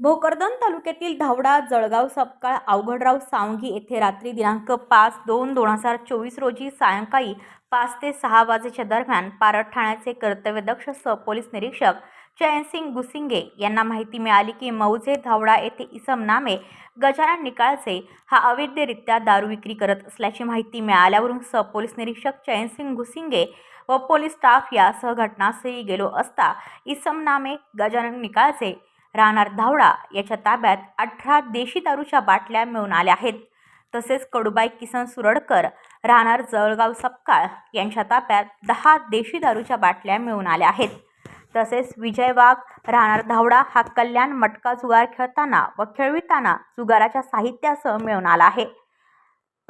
भोकरदन तालुक्यातील धावडा जळगाव सपकाळ अवघडराव सावंगी येथे रात्री दिनांक पाच दोन दोन हजार चोवीस रोजी सायंकाळी पाच ते सहा वाजेच्या दरम्यान पारड ठाण्याचे कर्तव्यदक्ष सहपोलीस निरीक्षक चयनसिंग गुसिंगे यांना माहिती मिळाली की मौजे धावडा येथे इसम नामे गजानन निकाळचे हा अवैधरित्या दारू विक्री करत असल्याची माहिती मिळाल्यावरून सहपोलीस निरीक्षक चयनसिंग गुसिंगे व पोलीस स्टाफ यासह घटनास्थळी गेलो असता इसम नामे गजानन निकाळचे राहणार धावडा याच्या ताब्यात अठरा देशी दारूच्या बाटल्या मिळून आल्या आहेत. तसेच कडुबाई किसन सुरडकर राहणार जळगाव सपकाळ यांच्या ताब्यात दहा देशी दारूच्या बाटल्या मिळून आल्या आहेत. तसेच विजय वाघ राहणार धावडा हा कल्याण मटका जुगार खेळताना व खेळविताना जुगाराच्या साहित्यासह मिळून आला आहे.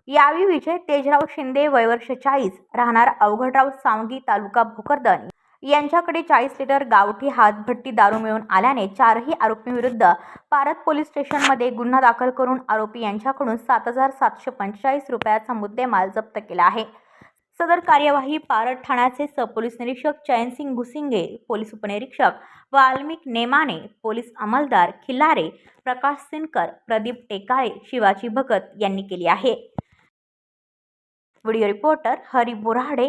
यावेळी विजय तेजराव शिंदे वयवर्ष चाळीस राहणार अवघडराव सावंगी तालुका भोकरदन यांच्याकडे चाळीस लिटर गावठी हातभट्टी दारू मिळून आल्याने चारही आरोपींविरुद्ध पारत पोलीस स्टेशनमध्ये गुन्हा दाखल करून आरोपी यांच्याकडून सात हजार सातशे पंचेचाळीस रुपयाचा मुद्देमाल जप्त केला आहे. सदर कार्यवाही पारत ठाण्याचे सहपोलीस निरीक्षक चयनसिंग घुसिंगे पोलीस उपनिरीक्षक वाल्मिक नेमाने पोलीस अंमलदार खिल्लारे प्रकाश सिनकर प्रदीप टेकाळे शिवाजी भगत यांनी केली आहे. Video reporter Hari Borade